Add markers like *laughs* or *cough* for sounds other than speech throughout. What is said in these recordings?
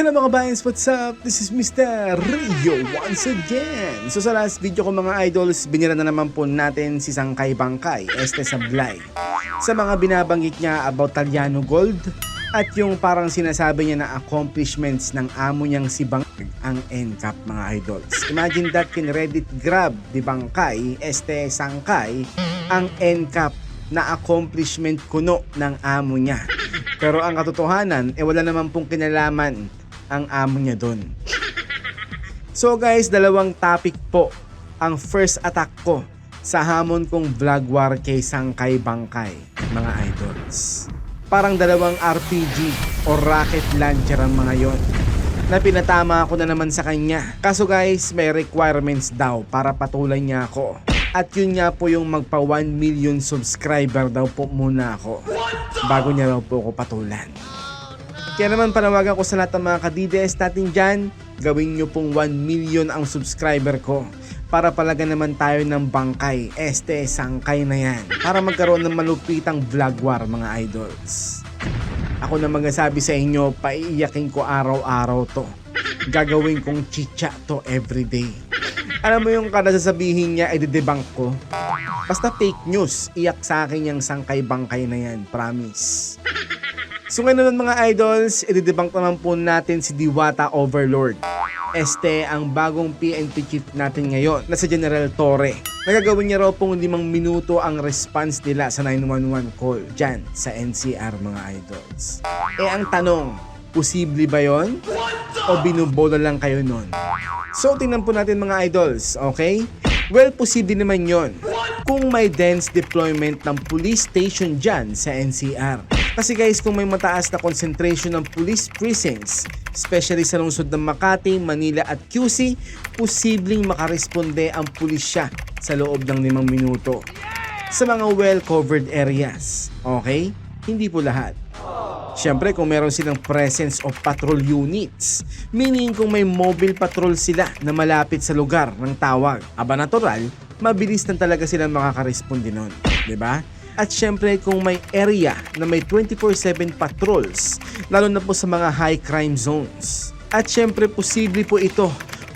Hello mga bayans, what's up? This is Mr. Rio once again. So sa last video ko mga idols, binira na naman po natin si Sangkay Bangkay, Este Sablay. Sa mga binabanggit niya about Taliano Gold at yung parang sinasabi niya na accomplishments ng amo niyang si Bangkay ang NCAP mga idols. Imagine that kin Reddit grab di Bangkay, Este Sangkay, ang NCAP na accomplishment kuno ng amo niya. Pero ang katotohanan, eh wala naman pong kinalaman ang amo niya doon. So guys, dalawang topic po ang first attack ko sa hamon kong vlog war kay Sangkay Bangkay, mga idols. Parang dalawang RPG o rocket launcher ang mga yon na pinatama ko na naman sa kanya. Kaso guys, may requirements daw para patulan niya ako. At yun nga po yung magpa 1 million subscriber daw po muna ako bago niya daw po ako patulan. Kaya naman panawagan ko sa lahat ng mga kadides natin dyan, gawin nyo pong 1 million ang subscriber ko para palaga naman tayo ng bangkay, este, sangkay na yan. Para magkaroon ng malupitang vlog war mga idols. Ako na magsasabi sa inyo, paiiyakin ko araw-araw to. Gagawin kong chicha to everyday. Alam mo yung kada sasabihin niya, i-debunk ko. Basta fake news, iyak sa akin yung sangkay-bangkay na yan, promise. So ngayon naman mga idols, i-debunk naman po natin si Diwata Overlord. Este ang bagong PNP chief natin ngayon na si General Torre. Nagagawin niya raw pong limang minuto ang response nila sa 911 call dyan sa NCR mga idols. Eh ang tanong, posible ba yon? O binubola lang kayo nun? So tingnan po natin mga idols, okay? Well, posible naman yon kung may dense deployment ng police station dyan sa NCR. Kasi guys, kung may mataas na concentration ng police precincts, especially sa lungsod ng Makati, Manila at QC, posibleng makaresponde ang pulisya sa loob ng limang minuto sa mga well-covered areas. Okay? Hindi po lahat. Siyempre kung meron silang presence of patrol units, meaning kung may mobile patrol sila na malapit sa lugar ng tawag, aba natural, mabilis na talaga silang makakaresponde nun. 'di ba? At syempre kung may area na may 24-7 patrols, lalo na po sa mga high crime zones. At syempre posible po ito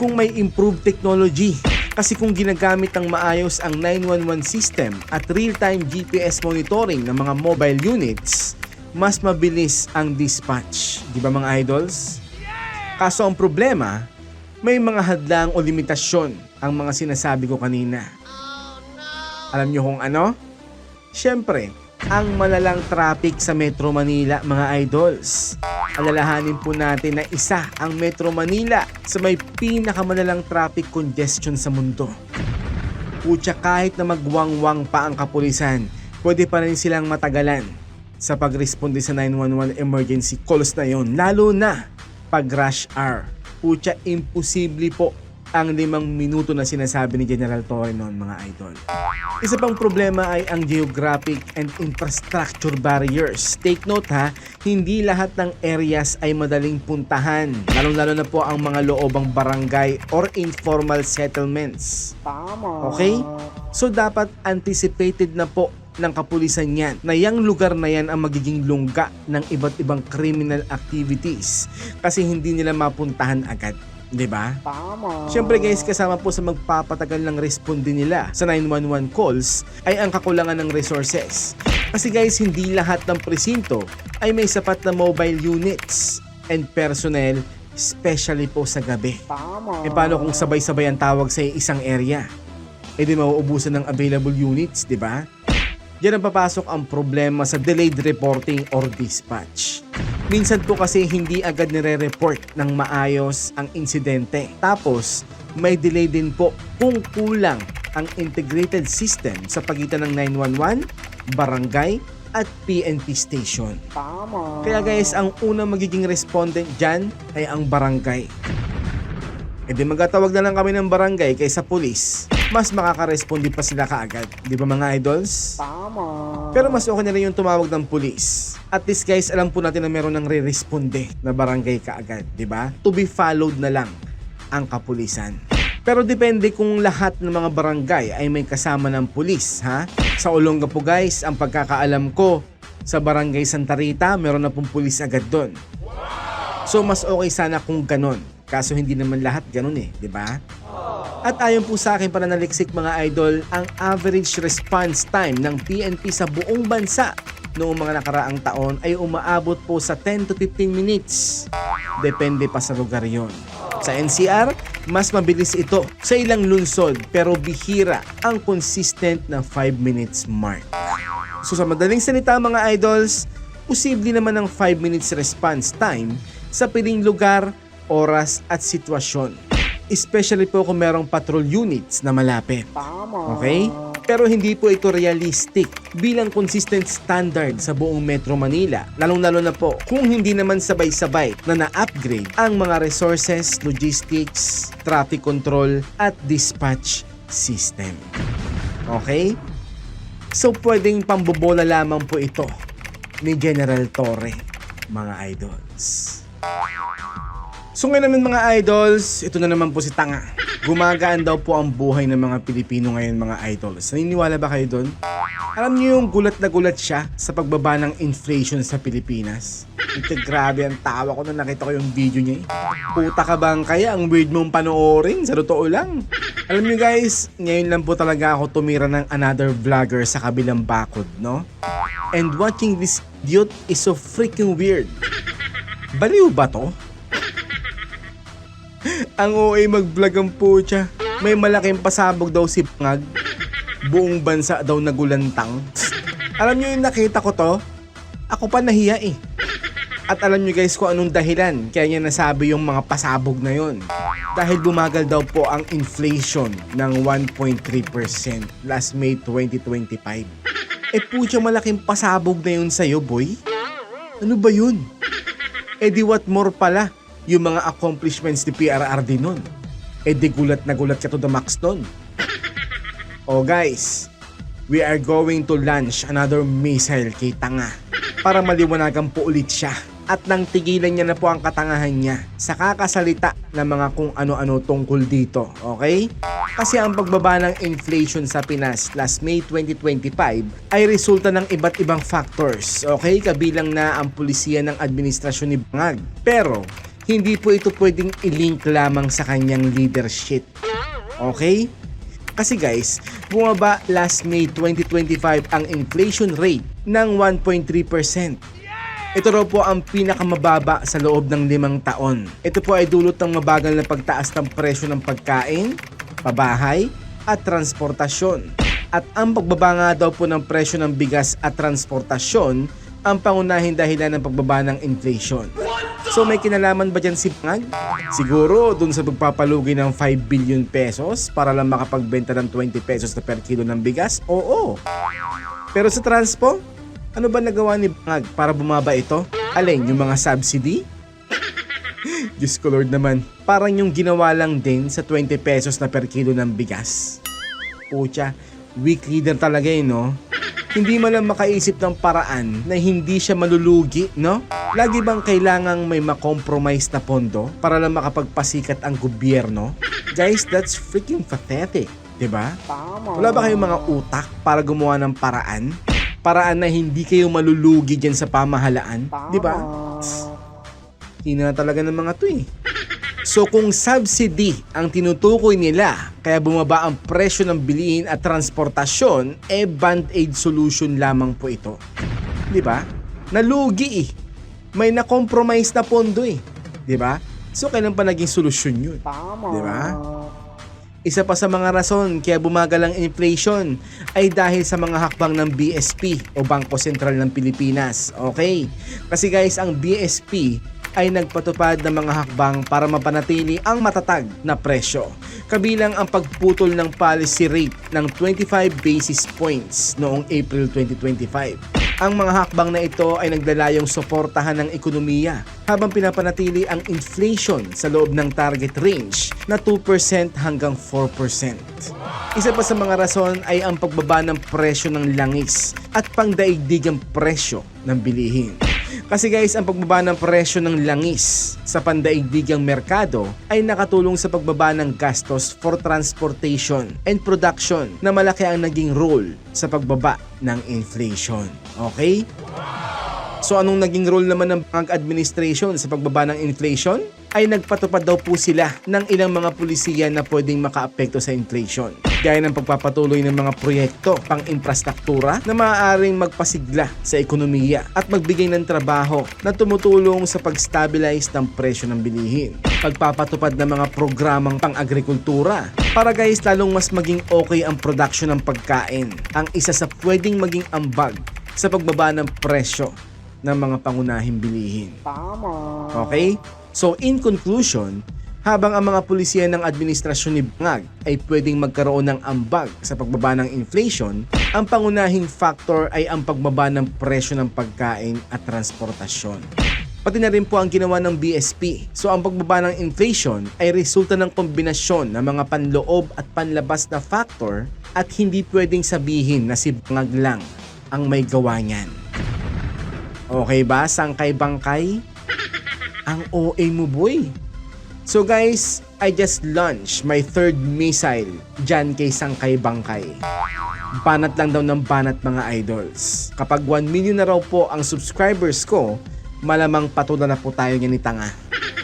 kung may improved technology. Kasi kung ginagamit ng maayos ang 911 system at real-time GPS monitoring ng mga mobile units, mas mabilis ang dispatch. Di ba mga idols? Kaso ang problema, may mga hadlang o limitasyon ang mga sinasabi ko kanina. Alam nyo kung ano? Siyempre, ang malalang traffic sa Metro Manila mga idols. Alalahanin po natin na isa ang Metro Manila sa may pinakamalalang traffic congestion sa mundo. Putya kahit na magwangwang pa ang kapulisan, pwede pa rin silang matagalan sa pagresponde sa 911 emergency calls na yon lalo na pag rush hour. Putya, imposible po ang limang minuto na sinasabi ni General Torre noon mga idol. Isa pang problema ay ang geographic and infrastructure barriers. Take note ha, hindi lahat ng areas ay madaling puntahan. Lalong-lalo na po ang mga loobang barangay or informal settlements. Tama. Okay? So dapat anticipated na po ng kapulisan yan na yung lugar na yan ang magiging lungga ng iba't ibang criminal activities kasi hindi nila mapuntahan agad. 'Di ba? Tama. Siyempre guys, kasama po sa magpapatagal ng responde nila sa 911 calls ay ang kakulangan ng resources. Kasi guys, hindi lahat ng presinto ay may sapat na mobile units and personnel especially po sa gabi. Tama. E paano kung sabay-sabay ang tawag sa isang area? E di mauubusan ng available units, di ba? Diyan ang papasok ang problema sa delayed reporting or dispatch. Minsan po kasi hindi agad nire-report ng maayos ang insidente. Tapos, may delay din po kung kulang ang integrated system sa pagitan ng 911, barangay, at PNP station. Tama. Kaya guys, ang unang magiging respondent dyan ay ang barangay. E di magtatawag na lang kami ng barangay kaysa pulis. Mas makakarespondi pa sila kaagad. Di ba mga idols? Tama. Pero mas okay na rin yung tumawag ng pulis. At least guys, alam po natin na meron ng re-responde na barangay kaagad. Di ba? To be followed na lang ang kapulisan. Pero depende kung lahat ng mga barangay ay may kasama ng pulis, ha? Sa Olonga po guys, ang pagkakaalam ko, sa barangay Santa Rita, meron na pong pulis agad doon. So mas okay sana kung ganon. Kaso hindi naman lahat ganon eh, di ba? At ayon po sa akin para naliksik mga idol, ang average response time ng PNP sa buong bansa noong mga nakaraang taon ay umaabot po sa 10 to 15 minutes. Depende pa sa lugar yon. Sa NCR, mas mabilis ito sa ilang lungsod pero bihira ang consistent na 5 minutes mark. So sa madaling salita mga idols, posible naman ang 5 minutes response time sa piling lugar, oras at sitwasyon. Especially po kung merong patrol units na malapit. Tama. Okay? Pero hindi po ito realistic bilang consistent standard sa buong Metro Manila. Lalong-lalo na po kung hindi naman sabay-sabay na na-upgrade ang mga resources, logistics, traffic control at dispatch system. Okay? So pwedeng pambobola lamang po ito ni General Torre, mga idols. So ngayon naman mga idols, ito na naman po si Tanga. Gumagaan daw po ang buhay ng mga Pilipino ngayon mga idols. Naniniwala ba kayo doon? Alam niyo yung gulat na gulat siya sa pagbaba ng inflation sa Pilipinas? Ito grabe ang tawa ko nung nakita ko yung video niya eh. Puta ka bang kaya ang weird mong panoorin? Sa totoo lang. Alam niyo guys, ngayon lang po talaga ako tumira ng another vlogger sa kabilang bakod, no? And watching this idiot is so freaking weird. Baliw ba to? Ang OA mag-vlog ang putya. May malaking pasabog daw si Pangag. Buong bansa daw nagulantang. Alam nyo yung nakita ko to? Ako pa nahiya eh. At alam nyo guys kung anong dahilan kaya niya nasabi yung mga pasabog na yon. Dahil bumagal daw po ang inflation ng 1.3% last May 2025. Eh putya malaking pasabog na yun sa'yo boy. Ano ba yun? Eh di what more pala yung mga accomplishments ni PRRD nun. Eh di gulat na gulat ka to the max nun. *laughs* Oh guys, we are going to launch another missile kay Tanga para maliwanagan po ulit siya at nang tigilan niya na po ang katangahan niya sa kakasalita ng mga kung ano-ano tungkol dito, okay? Kasi ang pagbaba ng inflation sa Pinas last May 2025 ay resulta ng iba't ibang factors, okay? Kabilang na ang pulisiya ng administrasyon ni Bangag. Pero, hindi po ito pwedeng i-link lamang sa kanyang leadership. Okay? Kasi guys, bumaba last May 2025 ang inflation rate ng 1.3%. Ito raw po ang pinakamababa sa loob ng limang taon. Ito po ay dulot ng mabagal na pagtaas ng presyo ng pagkain, pabahay, at transportasyon. At ang pagbaba nga daw po ng presyo ng bigas at transportasyon ang pangunahing dahilan ng pagbaba ng inflation. So may kinalaman ba dyan si Pangag? Siguro dun sa pagpapalugi ng 5 billion pesos para lang makapagbenta ng 20 pesos na per kilo ng bigas? Oo. Pero sa transpo, ano ba nagawa ni Bangag para bumaba ito? Alin, yung mga subsidy? *laughs* Diyos ko Lord naman, parang yung ginawa lang din sa 20 pesos na per kilo ng bigas. Pucha, weak leader talaga eh, no? Hindi man lang makaisip ng paraan na hindi siya malulugi, no? Lagi bang kailangang may makompromise na pondo para lang makapagpasikat ang gobyerno? Guys, that's freaking pathetic, 'di ba? Wala ba kayong mga utak para gumawa ng paraan? Paraan na hindi kayo malulugi dyan sa pamahalaan. 'di ba? Hina talaga ng mga 'to eh. So kung subsidy ang tinutukoy nila kaya bumaba ang presyo ng bilihin at transportasyon, eh band-aid solution lamang po ito. 'Di ba? Nalugi eh. May na-compromise na pondo eh. 'Di ba? So kailan pa naging solusyon 'yun? Tama. Di ba? Isa pa sa mga rason kaya bumagal ang inflation ay dahil sa mga hakbang ng BSP o Bangko Sentral ng Pilipinas. Okay? Kasi guys, ang BSP ay nagpatupad ng mga hakbang para mapanatili ang matatag na presyo. Kabilang ang pagputol ng policy rate ng 25 basis points noong April 2025. Ang mga hakbang na ito ay naglalayong suportahan ng ekonomiya habang pinapanatili ang inflation sa loob ng target range na 2% hanggang 4%. Isa pa sa mga rason ay ang pagbaba ng presyo ng langis at pangdaigdigang presyo ng bilihin. Kasi guys, ang pagbaba ng presyo ng langis sa pandaigdigang merkado ay nakatulong sa pagbaba ng gastos for transportation and production na malaki ang naging role sa pagbaba ng inflation. Okay? So anong naging role naman ng Bank Administration sa pagbaba ng inflation? Ay nagpatupad daw po sila ng ilang mga pulisiya na pwedeng makaapekto sa inflation. Gaya ng pagpapatuloy ng mga proyekto pang infrastruktura na maaaring magpasigla sa ekonomiya at magbigay ng trabaho na tumutulong sa pag-stabilize ng presyo ng bilihin. Pagpapatupad ng mga programang pang-agrikultura para guys lalong mas maging okay ang production ng pagkain ang isa sa pwedeng maging ambag sa pagbaba ng presyo ng mga pangunahing bilihin. Tama. Okay? So in conclusion, habang ang mga pulisya ng administrasyon ni Bangag ay pwedeng magkaroon ng ambag sa pagbaba ng inflation, ang pangunahing factor ay ang pagbaba ng presyo ng pagkain at transportasyon. Pati na rin po ang ginawa ng BSP. So ang pagbaba ng inflation ay resulta ng kombinasyon ng mga panloob at panlabas na factor at hindi pwedeng sabihin na si Bangag lang ang may gawa niyan. Okay ba, sangkay-bangkay? Ang OA mo, boy. So guys, I just launched my third missile dyan kay Sangkay Bangkay. Banat lang daw ng banat mga idols. Kapag 1 million na raw po ang subscribers ko, malamang patulan na po tayo niya ni Tanga.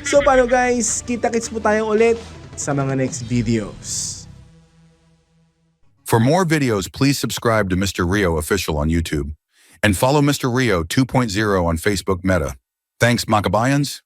So paano guys, kita-kits po tayo ulit sa mga next videos. For more videos, please subscribe to Mr. Rio Official on YouTube and follow Mr. Rio 2.0 on Facebook Meta. Thanks, Makabayans.